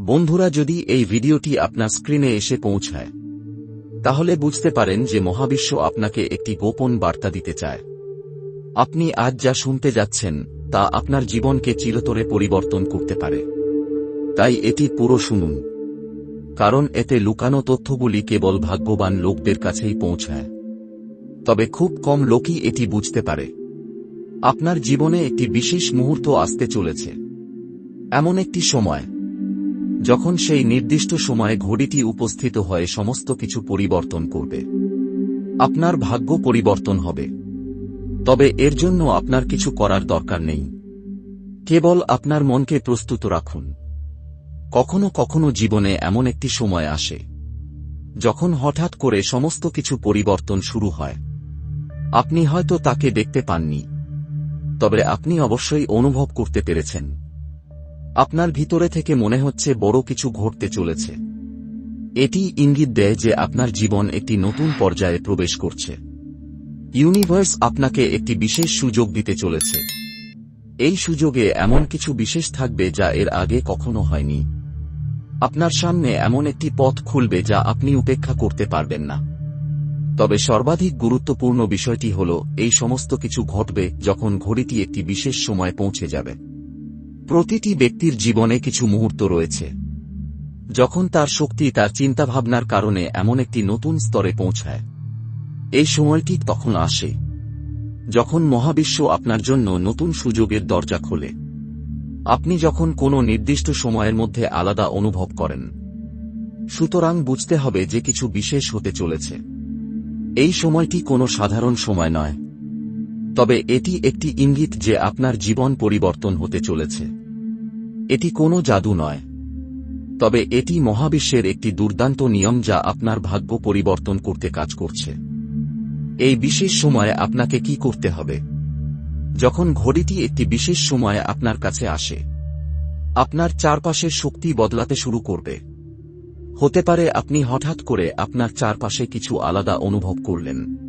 বন্ধুরা, যদি এই ভিডিওটি আপনার স্ক্রিনে এসে পৌঁছায়, তাহলে বুঝতে পারেন যে মহাবিশ্ব আপনাকে একটি গোপন বার্তা দিতে চায়। আপনি আজ যা শুনতে যাচ্ছেন, তা আপনার জীবনকে চিরতরে পরিবর্তন করতে পারে। তাই এটি পুরো শুনুন। কারণ এতে লুকানো তথ্যগুলি কেবল ভাগ্যবান লোকদের কাছেই পৌঁছায়। তবে খুব কম লোকই এটি বুঝতে পারে। আপনার জীবনে একটি বিশেষ মুহূর্ত আসতে চলেছে। এমন একটি সময় যখন সেই নির্দিষ্ট সময়ে ঘড়িটি উপস্থিত হয়ে সমস্ত কিছু পরিবর্তন করবে। আপনার ভাগ্য পরিবর্তন হবে। তবে এর জন্য আপনার কিছু করার দরকার নেই। কেবল আপনার মনকে প্রস্তুত রাখুন। কখনো কখনো জীবনে এমন একটি সময় আসে, যখন হঠাৎ করে সমস্ত কিছু পরিবর্তন শুরু হয়। আপনি হয়তো তাকে দেখতে পাননি, তবে আপনি অবশ্যই অনুভব করতে পেরেছেন। আপনার ভিতরে থেকে মনে হচ্ছে বড় কিছু ঘটতে চলেছে। এটি ইঙ্গিত দেয় যে আপনার জীবন একটি নতুন পর্যায়ে প্রবেশ করছে। ইউনিভার্স আপনাকে একটি বিশেষ সুযোগ দিতে চলেছে। এই সুযোগে এমন কিছু বিশেষ থাকবে যা এর আগে কখনো হয়নি। আপনার সামনে এমন একটি পথ খুলবে যা আপনি উপেক্ষা করতে পারবেন না। তবে সর্বাধিক গুরুত্বপূর্ণ বিষয়টি হল, এই সমস্ত কিছু ঘটবে যখন ঘড়িটি একটি বিশেষ সময় পৌঁছে যাবে। প্রতিটি ব্যক্তির জীবনে কিছু মুহূর্ত রয়েছে। যখন তার শক্তি তার চিন্তাভাবনার কারণে এমন একটি নতুন স্তরে পৌঁছায়। এই সময়টি তখন আসে, যখন মহাবিশ্ব আপনার জন্য নতুন সুযোগের দরজা খোলে। আপনি যখন কোনো নির্দিষ্ট সময়ের মধ্যে আলাদা অনুভব করেন, সুতরাং বুঝতে হবে যে কিছু বিশেষ হতে চলেছে। এই সময়টি কোনো সাধারণ সময় নয়। তবে এটি একটি ইঙ্গিত যে আপনার জীবন পরিবর্তন হতে চলেছে। এটি কোনো জাদু নয়। তবে এটি মহাবিশ্বের একটি দুর্দান্ত নিয়ম যা আপনার ভাগ্য পরিবর্তন করতে কাজ করছে। এই বিশেষ সময়ে আপনাকে কি করতে হবে? যখন ঘড়িটি একটি বিশেষ সময়ে আপনার কাছে আসে, আপনার চারপাশের শক্তি বদলাতে শুরু করবে। হতে পারে আপনি হঠাৎ করে আপনার চারপাশে কিছু আলাদা অনুভব করলেন।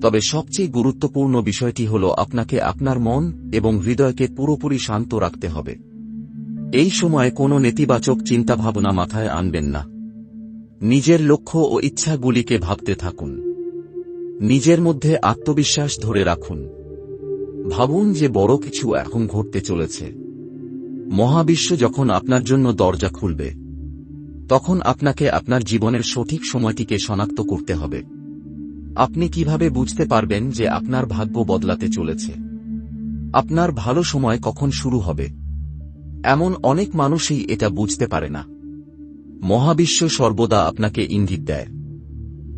তবে সবচেয়ে গুরুত্বপূর্ণ বিষয়টি হল আপনাকে আপনার মন এবং হৃদয়কে পুরোপুরি শান্ত রাখতে হবে। এই সময় কোনো নেতিবাচক চিন্তাভাবনা মাথায় আনবেন না। নিজের লক্ষ্য ও ইচ্ছাগুলিকে ভাবতে থাকুন। নিজের মধ্যে আত্মবিশ্বাস ধরে রাখুন। ভাবুন যে বড় কিছু এখন ঘটতে চলেছে। মহাবিশ্ব যখন আপনার জন্য দরজা খুলবে, তখন আপনাকে আপনার জীবনের সঠিক সময়টিকে শনাক্ত করতে হবে। আপনি কীভাবে বুঝতে পারবেন যে আপনার ভাগ্য বদলাতে চলেছে? আপনার ভালো সময় কখন শুরু হবে? এমন অনেক মানুষই এটা বুঝতে পারে না। মহাবিশ্ব সর্বদা আপনাকে ইঙ্গিত দেয়।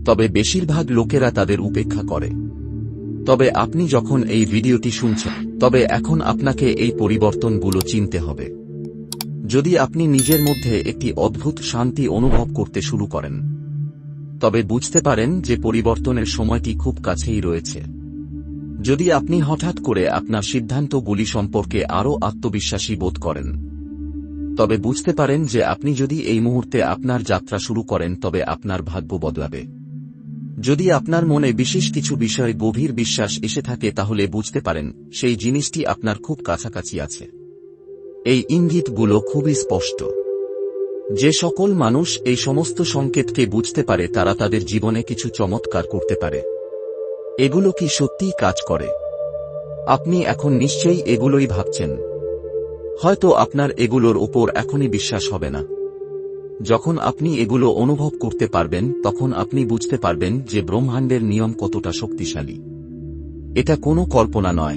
তবে বেশিরভাগ লোকেরা তাদের উপেক্ষা করে। তবে আপনি যখন এই ভিডিওটি শুনছেন, তবে এখন আপনাকে এই পরিবর্তনগুলো চিনতে হবে। যদি আপনি নিজের মধ্যে একটি অদ্ভুত শান্তি অনুভব করতে শুরু করেন তবে বুঝতে পারেন যে পরিবর্তনের সময়টি খুব কাছেই রয়েছে। যদি আপনি হঠাৎ করে আপনার সিদ্ধান্তগুলি সম্পর্কে আরও আত্মবিশ্বাসী বোধ করেন, তবে বুঝতে পারেন যে আপনি যদি এই মুহূর্তে আপনার যাত্রা শুরু করেন, তবে আপনার ভাগ্য বদলাবে। যদি আপনার মনে বিশেষ কিছু বিষয়ে গভীর বিশ্বাস এসে থাকে, তাহলে বুঝতে পারেন সেই জিনিসটি আপনার খুব কাছাকাছি আছে। এই ইঙ্গিতগুলো খুবই স্পষ্ট। যে সকল মানুষ এই সমস্ত সংকেতকে বুঝতে পারে, তারা তাদের জীবনে কিছু চমৎকার করতে পারে। এগুলো কি সত্যিই কাজ করে? আপনি এখন নিশ্চয়ই এগুলোই ভাবছেন। হয়তো আপনার এগুলোর ওপর এখনই বিশ্বাস হবে না। যখন আপনি এগুলো অনুভব করতে পারবেন, তখন আপনি বুঝতে পারবেন যে ব্রহ্মাণ্ডের নিয়ম কতটা শক্তিশালী। এটা কোনো কল্পনা নয়।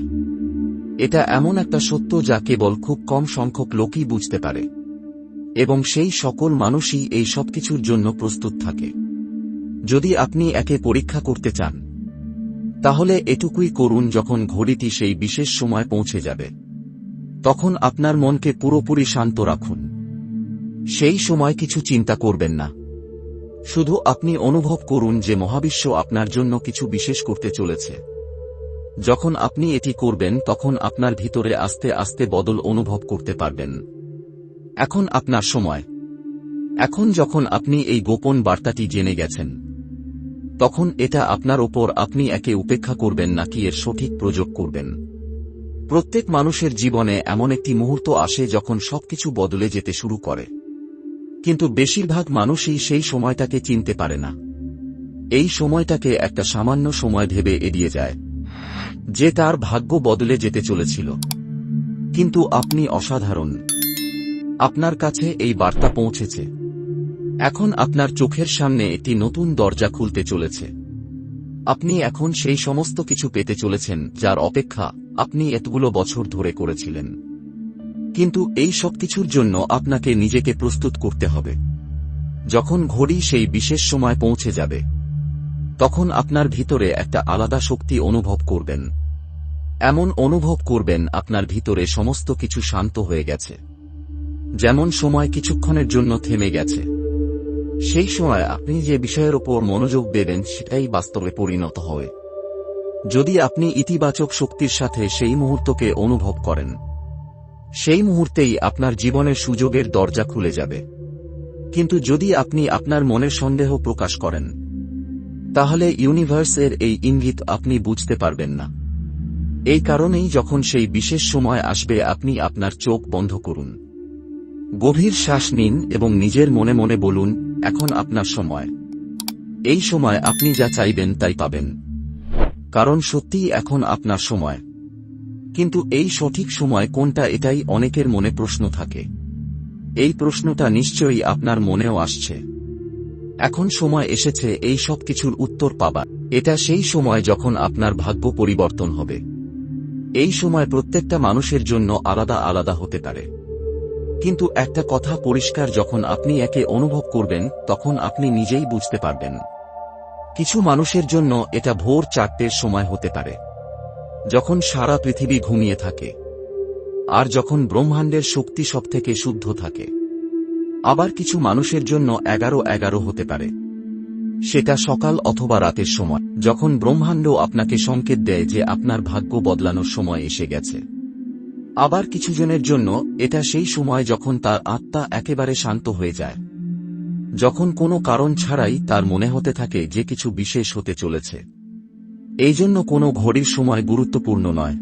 এটা এমন একটা সত্য যা কেবল খুব কম সংখ্যক লোকই বুঝতে পারে। এবং সেই সকল মানুষই এই সবকিছুর জন্য প্রস্তুত থাকে। যদি আপনি একে পরীক্ষা করতে চান, তাহলে এটুকুই করুন যখন ঘড়িটি সেই বিশেষ সময় পৌঁছে যাবে। তখন আপনার মনকে পুরোপুরি শান্ত রাখুন। সেই সময় কিছু চিন্তা করবেন না। শুধু আপনি অনুভব করুন যে মহাবিশ্ব আপনার জন্য কিছু বিশেষ করতে চলেছে। যখন আপনি এটি করবেন, তখন আপনার ভিতরে আস্তে আস্তে বদল অনুভব করতে পারবেন। এখন আপনার সময়। এখন যখন আপনি এই গোপন বার্তাটি জেনে গেছেন, তখন এটা আপনার ওপর আপনি একে উপেক্ষা করবেন নাকি এর সঠিক প্রয়োগ করবেন। প্রত্যেক মানুষের জীবনে এমন একটি মুহূর্ত আসে যখন সবকিছু বদলে যেতে শুরু করে। কিন্তু বেশিরভাগ মানুষই সেই সময়টাকে চিনতে পারে না। এই সময়টাকে একটা সামান্য সময় ভেবে এড়িয়ে যায়, যে তার ভাগ্য বদলে যেতে চলেছিল। কিন্তু আপনি অসাধারণ। আপনার কাছে এই বার্তা পৌঁছেছে। এখন আপনার চোখের সামনে একটি নতুন দরজা খুলতে চলেছে। আপনি এখন সেই সমস্ত কিছু পেতে চলেছেন যার অপেক্ষা আপনি এতগুলো বছর ধরে করেছিলেন। কিন্তু এই সব কিছুর জন্য আপনাকে নিজেকে প্রস্তুত করতে হবে। যখন ঘড়ি সেই বিশেষ সময় পৌঁছে যাবে, তখন আপনার ভিতরে একটা আলাদা শক্তি অনুভব করবেন। এমন অনুভব করবেন আপনার ভিতরে সমস্ত কিছু শান্ত হয়ে গেছে। যেমন সময় কিছুক্ষণের জন্য থেমে গেছে। সেই সময় আপনি যে বিষয়ের ওপর মনোযোগ দেবেন সেটাই বাস্তবে পরিণত হয়। যদি আপনি ইতিবাচক শক্তির সাথে সেই মুহূর্তকে অনুভব করেন, সেই মুহূর্তেই আপনার জীবনের সুযোগের দরজা খুলে যাবে। কিন্তু যদি আপনি আপনার মনের সন্দেহ প্রকাশ করেন, তাহলে ইউনিভার্সের এই ইঙ্গিত আপনি বুঝতে পারবেন না। এই কারণেই যখন সেই বিশেষ সময় আসবে, আপনি আপনার চোখ বন্ধ করুন। গভীর শ্বাস নিন এবং নিজের মনে মনে বলুন, এখন আপনার সময়। এই সময় আপনি যা চাইবেন তাই পাবেন। কারণ সত্যিই এখন আপনার সময়। কিন্তু এই সঠিক সময় কোনটা এটাই অনেকের মনে প্রশ্ন থাকে। এই প্রশ্নটা নিশ্চয়ই আপনার মনেও আসছে। এখন সময় এসেছে, এই সব কিছুর উত্তর পাবার এটা সেই সময় যখন আপনার ভাগ্য পরিবর্তন হবে। এই সময় প্রত্যেকটা মানুষের জন্য আলাদা আলাদা হতে পারে। কিন্তু একটা কথা পরিষ্কার, যখন আপনি একে অনুভব করবেন, তখন আপনি নিজেই বুঝতে পারবেন। কিছু মানুষের জন্য এটা ভোর চারটের সময় হতে পারে। যখন সারা পৃথিবী ঘুমিয়ে থাকে। আর যখন ব্রহ্মাণ্ডের শক্তি সবথেকে শুদ্ধ থাকে। আবার কিছু মানুষের জন্য এগারো এগারো হতে পারে। সেটা সকাল অথবা রাতের সময়। যখন ব্রহ্মাণ্ড আপনাকে সংকেত দেয় যে আপনার ভাগ্য বদলানোর সময় এসে গেছে। আবার কিছুজনের জন্য এটা সেই সময় যখন তার আত্মা একেবারে শান্ত হয়ে যায়। যখন কোনো কারণ ছাড়াই তার মনে হতে থাকে যে কিছু বিশেষ হতে চলেছে। এই জন্য কোনো ঘড়ির সময় গুরুত্বপূর্ণ নয়।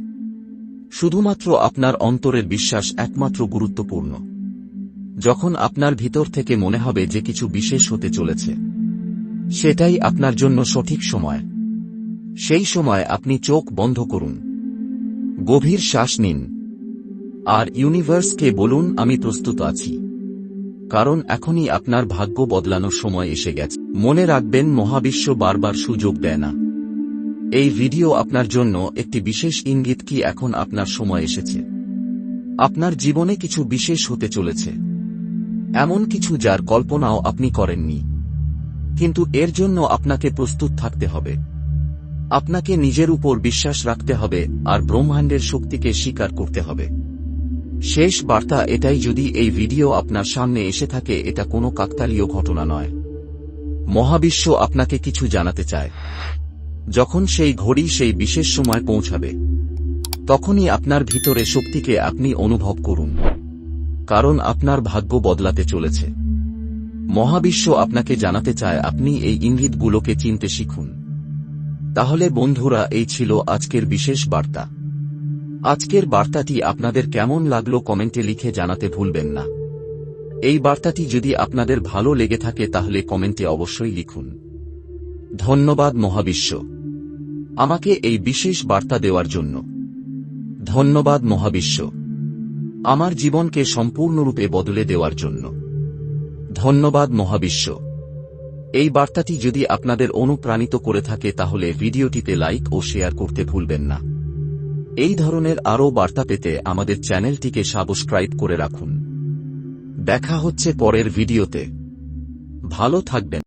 শুধুমাত্র আপনার অন্তরের বিশ্বাস একমাত্র গুরুত্বপূর্ণ। যখন আপনার ভিতর থেকে মনে হবে যে কিছু বিশেষ হতে চলেছে। সেটাই আপনার জন্য সঠিক সময়। সেই সময় আপনি চোখ বন্ধ করুন। গভীর শ্বাস নিন। আর ইউনিভার্সকে বলুন, আমি প্রস্তুত আছি। কারণ এখনই আপনার ভাগ্য বদলানোর সময় এসে গেছে। মনে রাখবেন, মহাবিশ্ব বারবার সুযোগ দেয় না। এই ভিডিও আপনার জন্য একটি বিশেষ ইঙ্গিত কি এখন আপনার সময় এসেছে। আপনার জীবনে কিছু বিশেষ হতে চলেছে। এমন কিছু যার কল্পনাও আপনি করেননি। কিন্তু এর জন্য আপনাকে প্রস্তুত থাকতে হবে। আপনাকে নিজের উপর বিশ্বাস রাখতে হবে আর ব্রহ্মাণ্ডের শক্তিকে স্বীকার করতে হবে। শেষ বার্তা এটাই যদি এই ভিডিও আপনার সামনে এসে থাকে, এটা কোনো কাকতালীয় ঘটনা নয়। মহাবিশ্ব আপনাকে কিছু জানাতে চায়। যখন সেই ঘড়ি সেই বিশেষ সময় পৌঁছাবে, তখনই আপনার ভিতরে শক্তিকে আপনি অনুভব করুন। কারণ আপনার ভাগ্য বদলাতে চলেছে। মহাবিশ্ব আপনাকে জানাতে চায়, আপনি এই ইঙ্গিতগুলোকে চিনতে শিখুন। তাহলে বন্ধুরা, এই ছিল আজকের বিশেষ বার্তা। আজকের বার্তাটি আপনাদের কেমন লাগল কমেন্টে লিখে জানাতে ভুলবেন না। এই বার্তাটি যদি আপনাদের ভালো লেগে থাকে তাহলে কমেন্টে অবশ্যই লিখুন। ধন্যবাদ মহাবিশ্ব। আমাকে এই বিশেষ বার্তা দেওয়ার জন্য। ধন্যবাদ মহাবিশ্ব। আমার জীবনকে সম্পূর্ণরূপে বদলে দেওয়ার জন্য। ধন্যবাদ মহাবিশ্ব। এই বার্তাটি যদি আপনাদের অনুপ্রাণিত করে থাকে তাহলে ভিডিওটিতে লাইক ও শেয়ার করতে ভুলবেন না। এই ধরনের আরও বার্তা পেতে আমাদের চ্যানেলটিকে সাবস্ক্রাইব করে রাখুন। দেখা হচ্ছে পরের ভিডিওতে। ভালো থাকবেন।